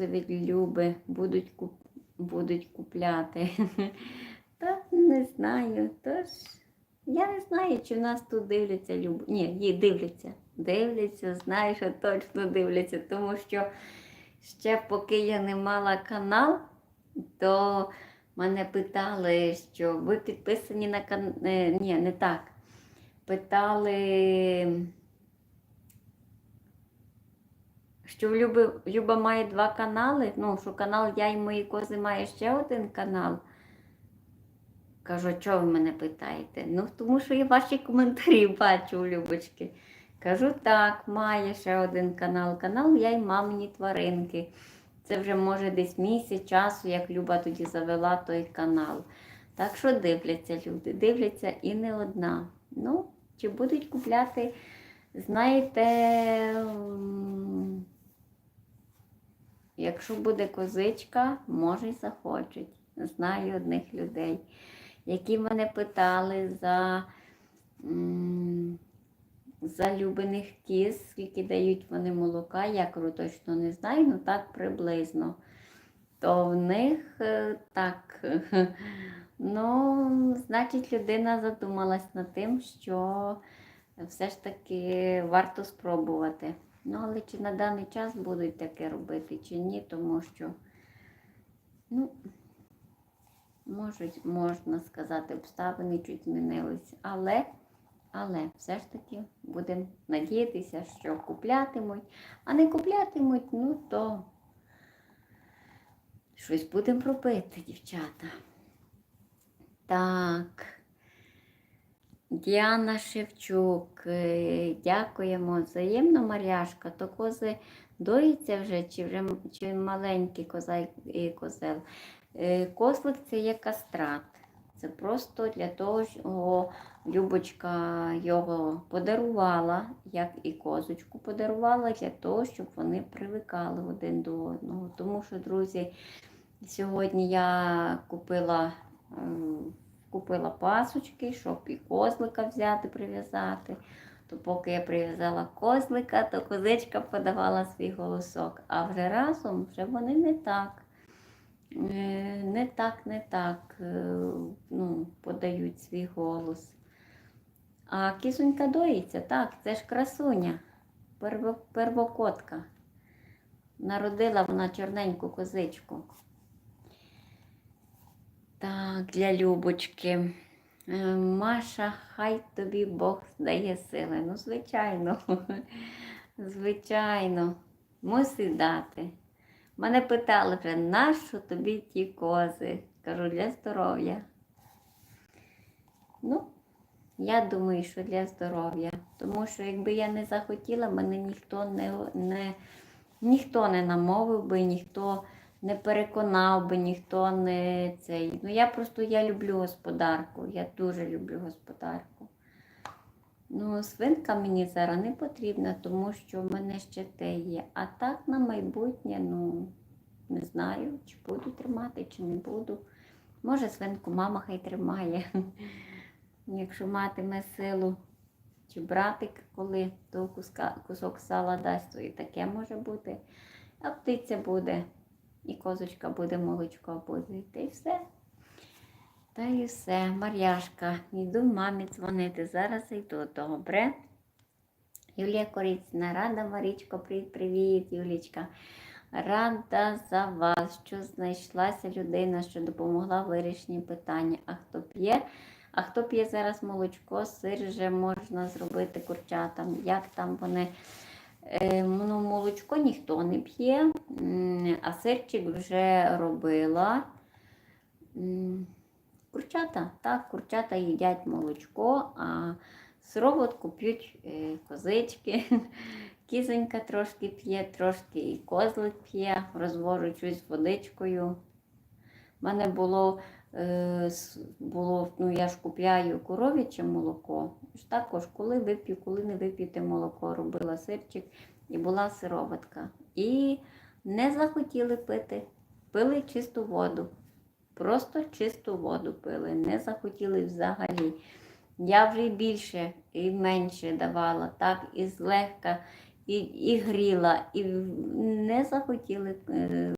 від Люби будуть, куп... будуть купляти. Та не знаю. Тож я не знаю, чи в нас тут дивляться Любу. Ні, її дивляться. Дивляться, знаю, що точно дивляться, тому що ще поки я не мала канал, то мене питали, що ви підписані на канал. Ні, не так. Питали. Що в Люба має два канали. Ну, що канал Я і мої кози має ще один канал. Кажу, чого ви мене питаєте? Ну, тому що я ваші коментарі бачу Любочки. Кажу, так, має ще один канал. Канал Я й мамині тваринки. Це вже може десь місяць часу, як Люба тоді завела той канал. Так що дивляться люди, дивляться і не одна. Ну, чи будуть купляти, знаєте, якщо буде козичка, може й захочуть. Знаю одних людей, які мене питали за, за любиних кіз, скільки дають вони молока, я точно не знаю, ну так приблизно. То в них е, так. Ну, значить, людина задумалась над тим, що все ж таки варто спробувати. Ну, але чи на даний час будуть таке робити, чи ні, тому що, ну, можуть, можна сказати, обставини чуть змінились. Але, але все ж таки будемо надіятися, що куплятимуть, а не куплятимуть, ну то щось будемо робити, дівчата. Так. Діана Шевчук, е, дякуємо. Взаємно, Маряшка, то кози доїться вже, чи вже чи маленький коза і- і козел. Е, Козлик це є кастрат. Це просто для того, що Любочка його подарувала, як і козочку подарувала, для того, щоб вони привикали один до одного. Тому що, друзі, сьогодні я купила купила пасочки, щоб і козлика взяти, прив'язати. То поки я прив'язала козлика, то козичка подавала свій голосок. А вже разом вже вони не так. е, Не так, не так е, ну, подають свій голос. А кізонька доїться, так, це ж красуня, перво- первокотка. Народила вона чорненьку козичку. Так, для Любочки. Е, Маша, хай тобі Бог дає сили. Ну, звичайно, звичайно, мусить дати. Мене питали вже, нащо тобі ті кози? Кажу, для здоров'я. Ну, я думаю, що для здоров'я. Тому що якби я не захотіла, мене ніхто не, не, ніхто не намовив би, ніхто не переконав би, ніхто не цей. Ну я просто я люблю господарку. Я дуже люблю господарку. Ну, свинка мені зараз не потрібна, тому що в мене ще те є. А так на майбутнє, ну, не знаю, чи буду тримати, чи не буду. Може, свинку мама хай тримає. Якщо матиме силу, чи братик, коли то куска, кусок сала дасть, то і таке може бути. А птиця буде, і козочка буде, молочко. Та й все. Та й все. Мар'яшка, йду мамі дзвонити. Зараз йду, добре. Юлія Корицьна, рада Марічко, привіт, Юлічка. Рада за вас, що знайшлася людина, що допомогла в вирішенні питання. А хто п'є? А хто п'є зараз молочко, сир вже можна зробити курчатам. Як там вони? Е, ну, молочко ніхто не п'є, а сирчик вже робила. Курчата, так, курчата їдять молочко, а сироватку п'ють е, козички. Кізонька трошки п'є, трошки і козлик п'є, розвожу щось водичкою. У мене було, було, ну я ж купляю коров'яче молоко. Також, коли вип'ю, коли не вип'єте молоко, робила сирчик і була сироватка. І не захотіли пити, пили чисту воду. Просто чисту воду пили, не захотіли взагалі. Я вже більше і менше давала, так, і злегка, і, і гріла, і не захотіли е,